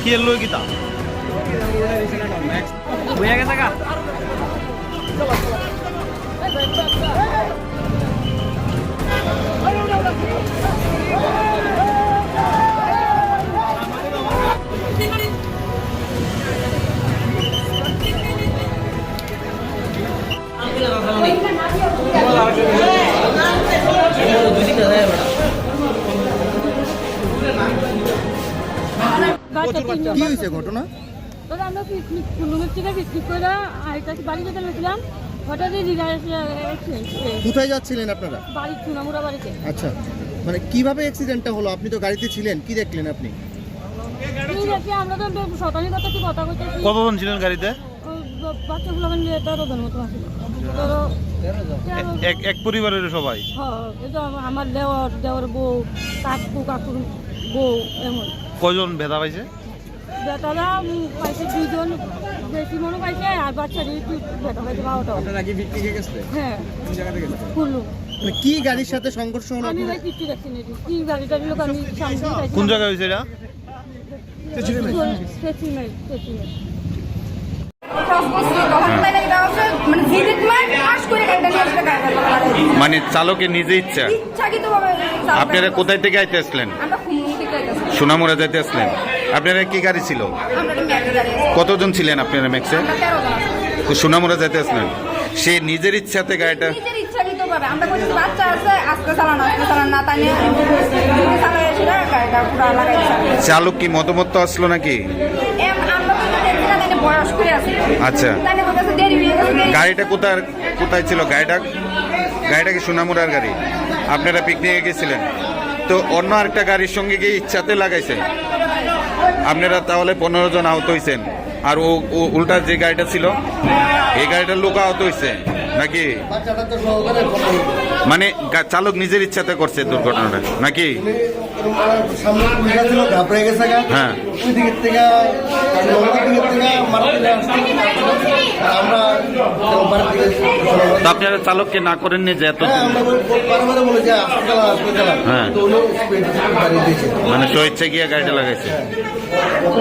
কি এলো গীতা বুঝা গেছে কা কি হয়েছে ঘটনা? তবে আমরা পিকনিক কুলুমের থেকে পিকনিক করে আরেকটা বাড়ি যেতে গেছিলাম হঠাৎই কোথায় যাচ্ছিলেন আপনারা? বাড়ি চুনামুড়া বাড়িতে। আচ্ছা মানে কীভাবে অ্যাক্সিডেন্টটা হলো? আপনি তো গাড়িতে ছিলেন কি দেখলেন আপনি? আমরা তো শতানি কথা কি কথা কইতেছি কতজন ছিলেন গাড়িতে? বাচ্চাগুলো মানে তেরো জন মতো এক এক পরিবারের সবাই? হ্যাঁ, এই তো আমার- আমার দেওয়ার দেওয়ার বউ কাকু কাকুর বউ এমন। কয়জন ভেদা পাইছে? বেটারা পাইছে দুইজন। বেশি মনে পাইছে আর বাচ্চারা একটু বেটা পাইছে বারোটা। নাকি বিক্রি হয়ে গেছে? হ্যাঁ। কোন জায়গাতে গেছে? কুল্লু। মানে কি গাড়ির সাথে সংঘর্ষ হলো আমি ভাই কিচ্ছু দেখছি কি গাড়িটা লোক আমি সামনে কোন জায়গায় হয়েছে এটা? মানে চালকের নিজে ইচ্ছা। আপনারা কোথায় থেকে আইতে আসলেন? আমরা থেকে যাইতে আসলেন। আপনারা কি গাড়ি ছিল? কতজন ছিলেন আপনারা ম্যাক্সে? সোনামুড়া যাইতে আসলেন। সে নিজের ইচ্ছাতে গাড়িটা চালক কি মতামত আসলো নাকি? তো দেখছি না তাই নিয়ে বয়স করে আছি। আচ্ছা। গাড়িটা কোথায় কোথায় ছিল গাড়িটা? গাড়িটা কি সোনামুড়ার গাড়ি? আপনারা পিকনিকে গেছিলেন? তো অন্য আরেকটা গাড়ির সঙ্গে গিয়ে ইচ্ছাতে লাগাইছেন আপনারা তাহলে পনেরো জন আহত হয়েছেন আর ও উল্টা যে গাড়িটা ছিল, এই গাড়িটার লোক আহত হয়েছে নাকি? মানে চালক নিজের ইচ্ছাতে করছে দুর্ঘটনাটা নাকি? হ্যাঁ। তো আপনারা চালককে না করেননি যে এত হ্যাঁ হ্যাঁ। মানে স্বেচ্ছা গিয়ে গাড়িটা লাগাইছে।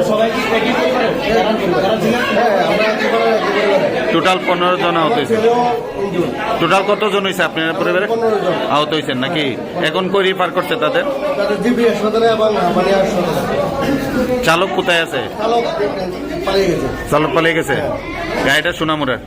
সবাইকে টোটাল পনেরো জন আহত হয়েছে। টোটাল কতজন হয়েছে আপনার পরিবারে? আহত হয়েছেন নাকি? এখন কই রিফার করছে তাদের? চালক কোথায় আছে? চালক পালিয়ে গেছে। চালক পালিয়ে গেছে? গাড়িটা সোনামুড়ার